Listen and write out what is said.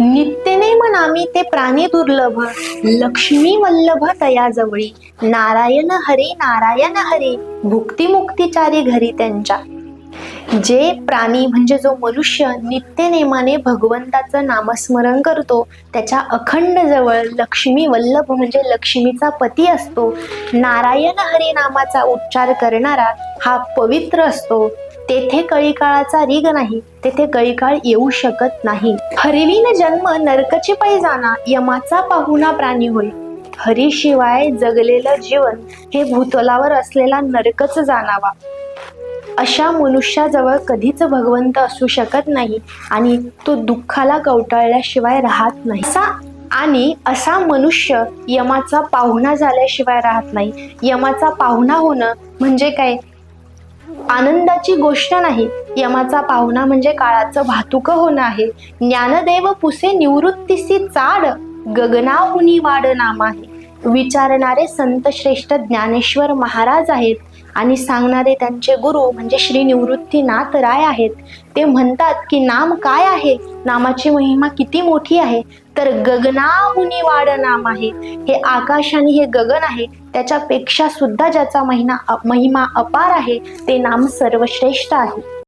नित्यनेम नामी ते प्राणी दुर्लभ. लक्ष्मी वल्लभ तयाजवळी. नारायण हरे नारायण हरे. भुक्ती मुक्तीचारी घरी त्यांच्या. जे प्राणी म्हणजे जो मनुष्य नित्यनेमाने भगवंताचं नामस्मरण करतो त्याच्या अखंड जवळ लक्ष्मी वल्लभ म्हणजे लक्ष्मीचा पती असतो. नारायण हरिनामाचा उच्चार करणारा हा पवित्र असतो. तेथे कळीकाळाचा रीग नाही तेथे कळीकाळ येऊ शकत नाही. हरिविन जन्म नरकचे पै जाना यमाचा पाहुणा प्राणी होय. हरीशिवाय जगलेलं जीवन हे भूतलावर असलेला नरकच जाणावा. अशा मनुष्याजवळ कधीच भगवंत असू शकत नाही आणि तो दुःखाला कवटाळल्याशिवाय राहत नाही. असा आणि असा मनुष्य यमाचा पाहुणा झाल्याशिवाय राहत नाही. यमाचा पाहुणा होणं म्हणजे काय? आनंदाची गोष्ट नाही. यमाचा पाहुणा म्हणजे काळाचं भातुक होणं आहे. ज्ञानदेव पुसे निवृत्तीसी चाड गगनाहुनी वाड नाम आहे विचारणारे संत श्रेष्ठ ज्ञानेश्वर महाराज आहेत आणि सांगणारे त्यांचे गुरु म्हणजे श्री निवृत्तीनाथ राय आहेत. ते म्हणतात की नाम काय आहे? नामाची महिमा किती मोठी आहे? तर गगनाहुनी वाड नाम आहे. हे आकाश आणि हे गगन आहे. त्याच्यापेक्षा सुद्धा ज्याचा महिना महिमा अपार आहे ते नाम सर्वश्रेष्ठ आहे.